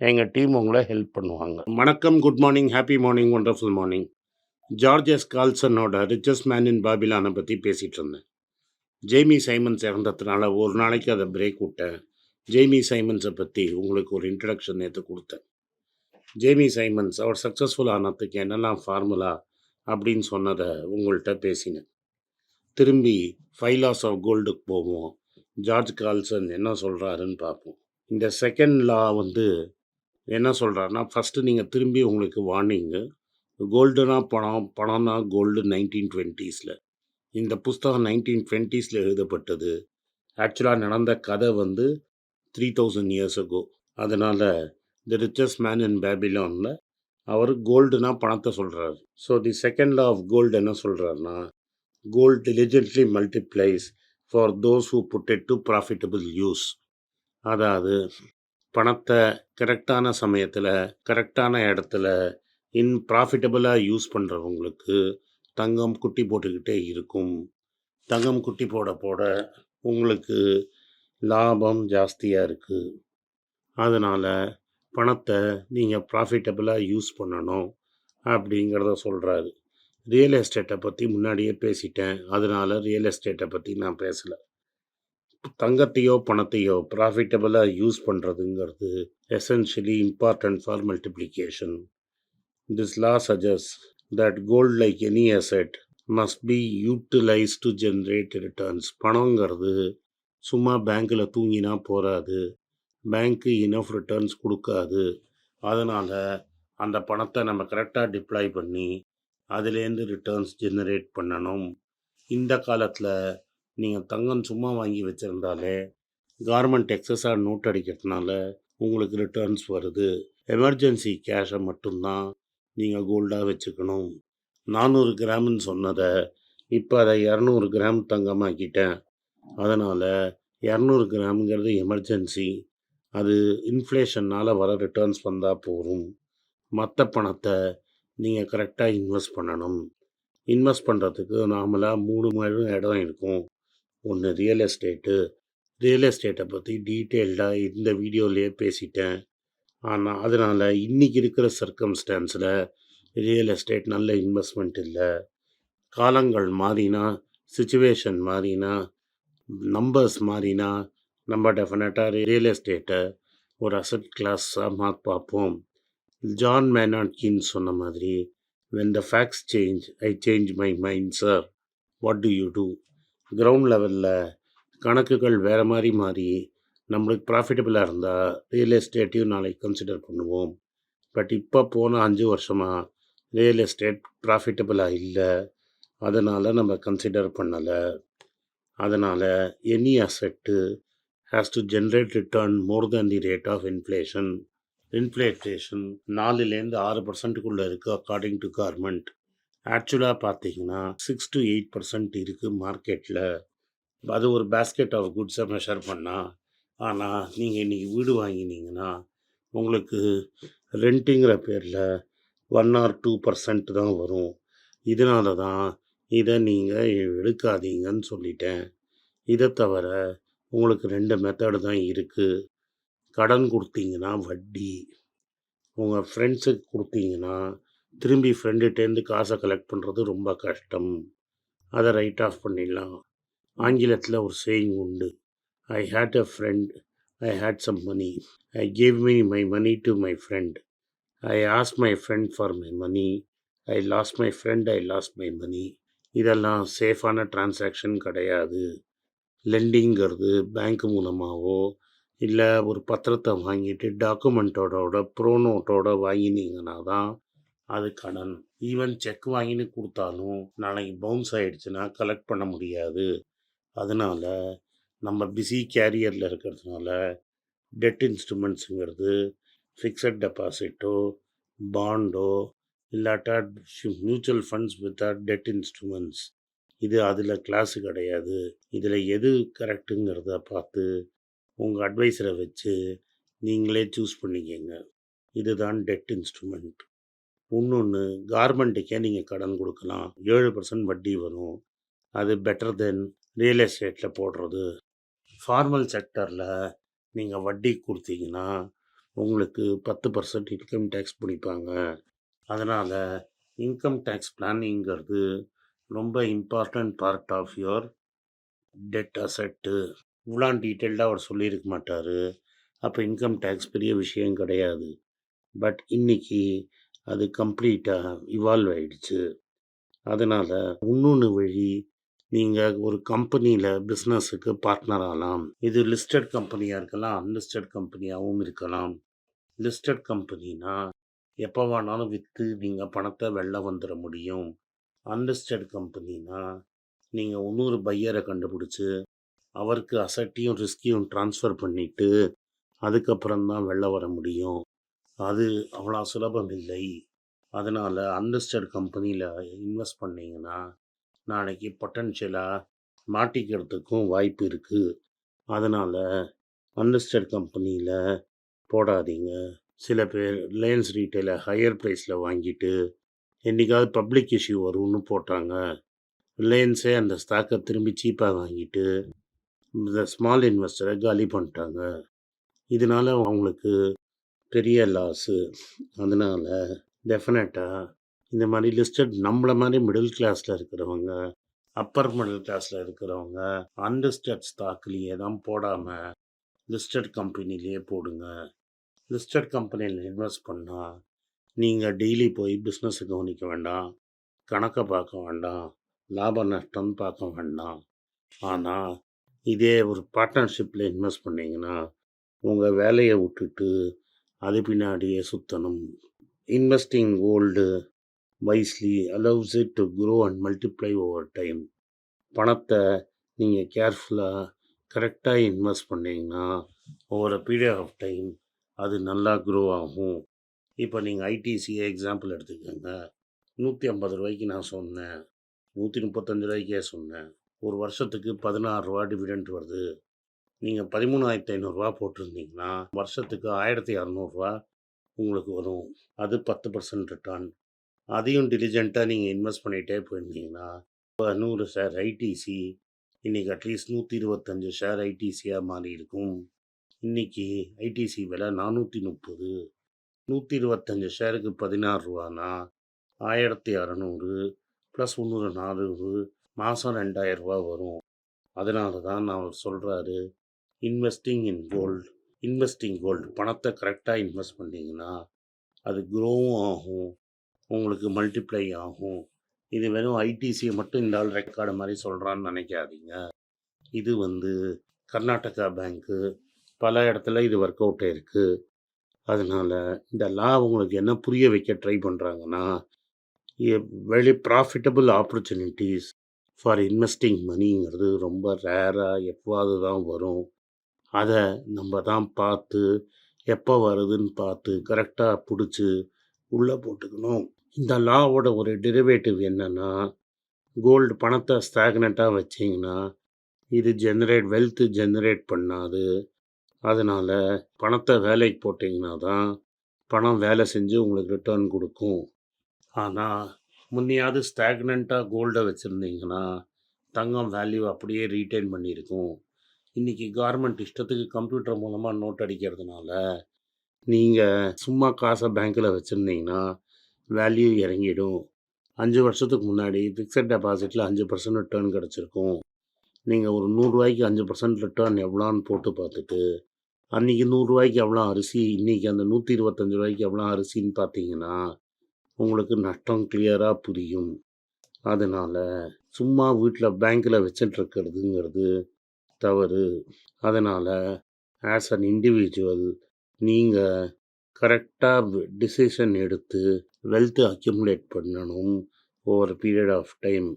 எங்கள் டீம் உங்களை ஹெல்ப் பண்ணுவாங்க. வணக்கம், good morning, happy morning, wonderful morning. George கால்சனோட riches man in பாபிலான பற்றி பேசிகிட்டு இருந்தேன். ஜேமி சைமன்ஸ் இறந்ததுனால ஒரு நாளைக்கு அதை பிரேக் விட்டேன். ஜேமி சைமன்ஸை பற்றி உங்களுக்கு ஒரு இன்ட்ரடக்ஷன் நேற்று கொடுத்தேன் ஜேமி சைமன்ஸ் அவர் சக்ஸஸ்ஃபுல் ஆனதுக்கு என்னெல்லாம் ஃபார்முலா அப்படின்னு சொன்னதை உங்கள்கிட்ட பேசினேன். திரும்பி 5 லாஸ் ஆஃப் கோல்டுக்கு போவோம். ஜார்ஜ் கால்சன் என்ன சொல்கிறாருன்னு பார்ப்போம். இந்த செகண்ட் லா வந்து என்ன சொல்கிறாருன்னா ஃபர்ஸ்ட்டு நீங்கள் திரும்பி உங்களுக்கு வார்னிங்கு. கோல்டுனா பணம், பணம்னா கோல்டு 1920ஸ்ல. இந்த புஸ்தகம் 1920ஸ்ல எழுதப்பட்டது. ஆக்சுவலாக நடந்த கதை வந்து 3000 இயர்ஸ் அகோ. அதனால் தி ரிச்சஸ்ட் மேன் இன் பாபிலோன்ல அவர் கோல்டுனா பணத்தை சொல்கிறார் so the second law of gold என்ன சொல்கிறாருன்னா gold diligently multiplies for those who put it to profitable use. அதாவது பணத்தை கரெக்டான சமயத்தில் கரெக்டான இடத்துல, இன் ப்ராஃபிட்டபிளா யூஸ் பண்ணுறவங்களுக்கு தங்கம் குட்டி போட்டுக்கிட்டே இருக்கும். தங்கம் குட்டி போட போட உங்களுக்கு லாபம் ஜாஸ்தியாக இருக்குது அதனால் பணத்தை நீங்கள் ப்ராஃபிட்டபுளாக யூஸ் பண்ணணும் அப்படிங்கிறத சொல்கிறாரு ரியல் எஸ்டேட்டை பற்றி முன்னாடியே பேசிட்டேன். அதனால ரியல் எஸ்டேட்டை பற்றி நான் பேசலை தங்கத்தையோ, பணத்தையோ ப்ராஃபிட்டபிளாக யூஸ் பண்ணுறதுங்கிறது essentially important for multiplication. This law suggests that gold like any asset must be utilise to generate returns. பணங்கிறது சும்மா பேங்க்கில் தூங்கினா போகாது பேங்க்கு இனஃப் ரிட்டர்ன்ஸ் கொடுக்காது அதனால் அந்த பணத்தை நம்ம கரெக்டாக டிப்ளாய் பண்ணி, அதுலேருந்து ரிட்டர்ன்ஸ் ஜெனரேட் பண்ணணும். இந்த காலத்தில் நீங்கள் தங்கம் சும்மா வாங்கி வச்சுருந்தாலே கார்மெண்ட் எக்ஸஸாக நோட் அடிக்கிறதுனால உங்களுக்கு ரிட்டர்ன்ஸ் வருது. எமர்ஜென்சி கேஷை மட்டும்தான் நீங்கள் கோல்டாக வச்சுக்கணும். 400 கிராம்னு சொன்னதை இப்போ அதை இரநூறு கிராம் தங்கமாக்கிட்டேன். அதனால் இரநூறு கிராம்ங்கிறது எமர்ஜென்சி. அது இன்ஃப்ளேஷன்னால் வர ரிட்டர்ன்ஸ் வந்தால் போகும் மற்ற பணத்தை நீங்கள் கரெக்டாக இன்வெஸ்ட் பண்ணணும். இன்வெஸ்ட் பண்றதுக்கு நார்மலா 3 வகை இடம் இருக்கும். ஒன்று ரியல் எஸ்டேட்டு. ரியல் எஸ்டேட்டை பற்றி டீட்டெயில்டாக இந்த வீடியோலேயே பேசிட்டேன். ஆனால் அதனால் இன்றைக்கி இருக்கிற சர்க்கம்ஸ்டான்ஸில் ரியல் எஸ்டேட் நல்ல இன்வெஸ்ட்மெண்ட் இல்லை காலங்கள் மாறினா, சுச்சுவேஷன் மாறினா, நம்பர்ஸ் மாறினா, நம்ம டெஃபினட்டாக ரியல் எஸ்டேட்டை ஒரு அசட் கிளாஸாக மாத் பார்ப்போம். ஜான் மேனார்ட் கீன்ஸ் சொன்ன மாதிரி, "when the facts change, I change my mind sir. What do you do?" Ground லெவலில் கணக்குகள் வேறு மாதிரி மாறி, நம்மளுக்கு ப்ராஃபிட்டபிளாக இருந்தால் ரியல் எஸ்டேட்டையும் நாளைக்கு கன்சிடர் பண்ணுவோம். பட் இப்போ போன அஞ்சு வருஷமாக ரியல் எஸ்டேட் ப்ராஃபிட்டபிளாக இல்லை அதனால் நம்ம கன்சிடர் பண்ணலை அதனால் any asset has to generate return more than the rate of inflation. Inflation நாலுலேருந்து ஆறு பர்சன்ட்டுக்குள்ளே இருக்குது அக்கார்டிங் டு கவர்மெண்ட். ஆக்சுவலாக பார்த்தீங்கன்னா சிக்ஸ் டு எயிட் பர்சன்ட் இருக்குது மார்க்கெட்டில் அது ஒரு பேஸ்கெட் ஆஃப் குட்ஸை மெஷர் பண்ணால் ஆனால் நீங்கள் இன்றைக்கி வீடு வாங்கினீங்கன்னா, உங்களுக்கு ரெண்ட்டுங்கிற பேரில் ஒன் ஆர் டூ பர்சன்ட் தான் வரும். இதனால தான் இதை நீங்கள் எடுக்காதீங்கன்னு சொல்லிட்டேன். இதை தவிர உங்களுக்கு ரெண்டு மெத்தடு தான் இருக்குது கடன் கொடுத்தீங்கன்னா வட்டி. உங்கள் ஃப்ரெண்ட்ஸுக்கு கொடுத்தீங்கன்னா திரும்பி ஃப்ரெண்டுகிட்டேருந்து காசை கலெக்ட் பண்ணுறது ரொம்ப கஷ்டம். அதை ரைட் ஆஃப் பண்ணிடலாம். ஆங்கிலத்தில் ஒரு சேயிங் உண்டு. "I had a friend. I had some money. I gave me my money to my friend. I ask my friend for my money. I lost my friend. I lost my money." இதெல்லாம் சேஃபான transaction கிடையாது. லெண்டிங்கிறது bank மூலமாகவோ இல்லை ஒரு பத்திரத்தை வாங்கிட்டு டாக்குமெண்ட்டோட bro நோட்டோட வாங்கினீங்கன்னா தான் அது கடன். ஈவன் செக் வாங்கின்னு கொடுத்தாலும் நாளைக்கு பவுன்ஸ் ஆகிடுச்சுன்னா கலெக்ட் பண்ண முடியாது. அதனால் நம்ம பிஸி கேரியரில் இருக்கிறதுனால, டெட் இன்ஸ்ட்ருமெண்ட்ஸுங்கிறது ஃபிக்ஸட் டெபாசிட்டோ பாண்டோ இல்லாட்டா mutual funds with debt instruments இது அதில் கிளாஸு கிடையாது இதில் எது கரெக்டுங்கிறத பார்த்து உங்கள் அட்வைஸரை வச்சு நீங்களே சூஸ் பண்ணிக்கங்க இதுதான் டெட் இன்ஸ்ட்ருமெண்ட் இன்னொன்று கார்மெண்ட்டுக்கே நீங்கள் கடன் கொடுக்கலாம். ஏழு பர்சன்ட் வட்டி வரும். அது பெட்டர் தென் ரியல் எஸ்டேட்டில் போடுறது. ஃபார்மல் செக்டரில் நீங்கள் வட்டி கொடுத்தீங்கன்னா உங்களுக்கு பத்து பர்சன்ட் இன்கம் டேக்ஸ் பிடிப்பாங்க அதனால் இன்கம் டேக்ஸ் பிளானிங்கிறது ரொம்ப important part of your debt asset இவ்வளோ டீட்டெயில்டாக அவர் சொல்லியிருக்க மாட்டார். அப்போ இன்கம் டேக்ஸ் பெரிய விஷயம் கிடையாது. பட் இன்னைக்கு அது கம்ப்ளீட்டாக இவால்வ் ஆயிடுச்சு. அதனால் இன்னொன்று வழி நீங்கள் ஒரு கம்பெனியில் பிஸ்னஸுக்கு பார்ட்னர் ஆகலாம் இது லிஸ்டட் கம்பெனியாக இருக்கலாம் அன்லிஸ்டட் கம்பெனியாகவும் இருக்கலாம். லிஸ்டட் கம்பெனினா எப்போ வேணாலும் விற்று நீங்கள் பணத்தை வெளில வந்துட முடியும். அன்லிஸ்டட் கம்பெனினா நீங்கள் இன்னொரு பையரை கண்டுபிடிச்சி அவருக்கு அசட்டையும் ரிஸ்கையும் ட்ரான்ஸ்ஃபர் பண்ணிவிட்டு அதுக்கப்புறம் தான் வெளில வர முடியும். அது அவ்வளோ சுலபம் இல்லை. அதனால் அன்லிஸ்டட் கம்பெனியில் இன்வெஸ்ட் பண்ணிங்கன்னா நாளைக்கு பொட்டன்ஷியலாக மாட்டிக்கிறதுக்கும் வாய்ப்பு இருக்குது அதனால் அன்லிஸ்டட் கம்பெனியில் போடாதீங்க. சில பேர் ரிலையன்ஸ் ரீட்டைலை ஹையர் ப்ரைஸில் வாங்கிட்டு என்றைக்காவது பப்ளிக் இஷ்யூ வரும்னு போட்டாங்க. ரிலையன்ஸே அந்த ஸ்டாக்கை திரும்பி சீப்பாக வாங்கிட்டு இந்த ஸ்மால் இன்வெஸ்டரை காலி பண்ணிட்டாங்க. இதனால் அவங்களுக்கு பெரிய லாஸு அதனால் டெஃபினட்டாக இந்த மாதிரி லிஸ்டட் நம்மள மாதிரி மிடில் கிளாஸில் இருக்கிறவங்க அப்பர் மிடில் கிளாஸில் இருக்கிறவங்க அன்லிஸ்டட் ஸ்டாக்லேயே தான் போடாமல் லிஸ்டட் கம்பெனிலேயே போடுங்க. லிஸ்டட் கம்பெனியில் இன்வெஸ்ட் பண்ணால் நீங்கள் டெய்லி போய் பிஸ்னஸை கவனிக்க வேண்டாம் கணக்கை பார்க்க வேண்டாம் லாப நஷ்டம் பார்க்க வேண்டாம். ஆனால் இதே ஒரு பார்ட்னர்ஷிப்பில் இன்வெஸ்ட் பண்ணிங்கன்னா உங்கள் வேலையை விட்டுட்டு அது பின்னாடியே சுத்தணும். Investing gold wisely allows it to grow and multiply over time பணத்தை நீங்கள் கேர்ஃபுல்லாக கரெக்டாக இன்வெஸ்ட் பண்ணிங்கன்னா over a period of time அது நல்லா க்ரோ ஆகும். இப்போ நீங்கள் ஐடிசியை எக்ஸாம்பிள் எடுத்துக்கோங்க. நூற்றி ஐம்பது ரூபாய்க்கு நான் சொன்னேன். நூற்றி முப்பத்தஞ்சு ரூபாய்க்கே சொன்னேன். ஒரு வருஷத்துக்கு பதினாறு ரூபா டிவிடெண்ட் வருது. நீங்கள் பதிமூணாயிரத்தி ஐநூறுரூவா போட்டிருந்தீங்கன்னா வருஷத்துக்கு ஆயிரத்தி இரநூறுவா உங்களுக்கு வரும். அது பத்து பர்சன்ட் ரிட்டர்ன் அதையும் டிலிஜெண்ட்டாக நீங்கள் இன்வெஸ்ட் பண்ணிகிட்டே போயிருந்தீங்கன்னா இப்போ நூறு ஷேர் ஐடிசி இன்றைக்கி அட்லீஸ்ட் நூற்றி இருபத்தஞ்சு ஷேர் ஐடிசியாக மாறி இருக்கும். இன்றைக்கி ஐடிசி விலை நானூற்றி முப்பது. நூற்றி இருபத்தஞ்சு ஷேருக்கு பதினாறு ரூபானா ஆயிரத்தி அறநூறு ப்ளஸ் முந்நூறு நானூறு மாதம் ரெண்டாயிரரூபா வரும். அதனால தான் நான் அவர் சொல்கிறாரு investing in gold investing gold பணத்தை கரெக்டாக இன்வெஸ்ட் பண்ணிங்கன்னா அது க்ரோவும் ஆகும். உங்களுக்கு மல்டிப்ளை ஆகும். இது வெறும் ஐடிசியை மட்டும் இந்த ஆள் ரெக்கார்டு மாதிரி சொல்கிறான்னு நினைக்காதீங்க. இது வந்து கர்நாடகா பேங்க்கு பல இடத்துல இது ஒர்க் அவுட் ஆயிருக்கு. அதனால் இந்த லா உங்களுக்கு என்ன புரிய வைக்க ட்ரை பண்ணுறாங்கன்னா வெளி ப்ராஃபிட்டபுள் ஆப்பர்ச்சுனிட்டிஸ் ஃபார் இன்வெஸ்டிங் மணிங்கிறது ரொம்ப ரேராக எப்போது தான் வரும். அதை நம்ம தான் பார்த்து எப்போ வருதுன்னு பார்த்து கரெக்டாக பிடிச்சி உள்ளே போட்டுக்கணும். இந்த லாவோட ஒரு டெரிவேட்டிவ் என்னென்னா கோல்டு பணத்தை ஸ்டாக்னட்டாக வச்சிங்கன்னா இது ஜென்ரேட் வெல்த்து ஜென்ரேட் பண்ணாது. அதனால் பணத்தை வேலைக்கு போட்டிங்கன்னா தான் பணம் வேலை செஞ்சு உங்களுக்கு ரிட்டர்ன் கொடுக்கும். ஆனால் முன்னையாவது ஸ்டாக்னண்ட்டாக கோல்டை வச்சுருந்தீங்கன்னா தங்கம் வேல்யூ அப்படியே ரீட்டைன் பண்ணியிருக்கும். இன்றைக்கி கவர்மெண்ட் இஷ்டத்துக்கு கம்ப்யூட்டர் மூலமாக நோட் அடிக்கிறதுனால நீங்கள் சும்மா காசை பேங்க்கில் வச்சுருந்தீங்கன்னா வேல்யூ இறங்கிடும். அஞ்சு வருஷத்துக்கு முன்னாடி ஃபிக்ஸட் டெபாசிட்டில் அஞ்சு பர்சன்ட் ரிட்டர்ன் கிடச்சிருக்கும். நீங்கள் ஒரு நூறுரூவாய்க்கு அஞ்சு பர்சன்ட் ரிட்டர்ன் எவ்வளோன்னு போட்டு பார்த்துட்டு அன்றைக்கி நூறுரூவாய்க்கு எவ்வளோ அரிசி இன்றைக்கி அந்த நூற்றி இருபத்தஞ்சி ரூபாய்க்கு எவ்வளோ அரிசின்னு பார்த்தீங்கன்னா உங்களுக்கு நஷ்டம் கிளியராக புரியும். அதனால் சும்மா வீட்டில் பேங்க்கில் வச்சிட்ருக்கிறதுங்கிறது தவறு. அதனால் ஆஸ் அன் இண்டிவிஜுவல் நீங்கள் கரெக்டாக டிசிஷன் எடுத்து வெல்த்து அக்யூமுலேட் பண்ணணும் ஓவர் பீரியட் ஆஃப் டைம்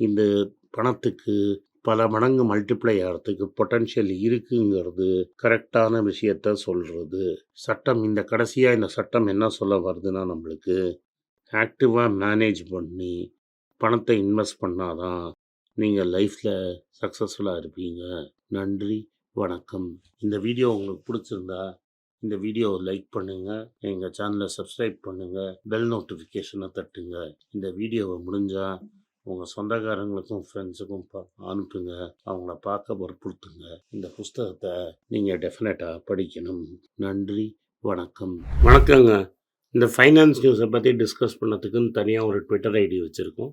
இந்த பணத்துக்கு பல மடங்கு மல்டிப்ளை ஆகிறதுக்கு பொட்டன்ஷியல் இருக்குங்கிறது கரெக்டான விஷயத்த சொல்கிறது சட்டம் இந்த கடைசியாக இந்த சட்டம் என்ன சொல்ல வருதுன்னா நம்மளுக்கு ஆக்டிவாக மேனேஜ் பண்ணி பணத்தை இன்வெஸ்ட் பண்ணாதான் நீங்கள் லைஃப்பில் சக்ஸஸ்ஃபுல்லாக இருப்பீங்க. நன்றி வணக்கம். இந்த வீடியோ உங்களுக்கு பிடிச்சிருந்தா இந்த வீடியோவை லைக் பண்ணுங்கள் எங்கள் சேனலை சப்ஸ்கிரைப் பண்ணுங்கள் பெல் நோட்டிஃபிகேஷனை தட்டுங்க. இந்த வீடியோவை முடிஞ்சால் உங்கள் சொந்தக்காரங்களுக்கும் ஃப்ரெண்ட்ஸுக்கும் பா அனுப்புங்க. அவங்கள பார்க்க வற்புறுத்துங்க. இந்த புஸ்தகத்தை நீங்கள் டெஃபினட்டாக படிக்கணும். நன்றி வணக்கம். வணக்கங்க. இந்த ஃபைனான்ஸ் நியூஸை பற்றி டிஸ்கஸ் பண்ணதுக்குன்னு தனியாக ஒரு ட்விட்டர் ஐடி வச்சுருக்கோம்.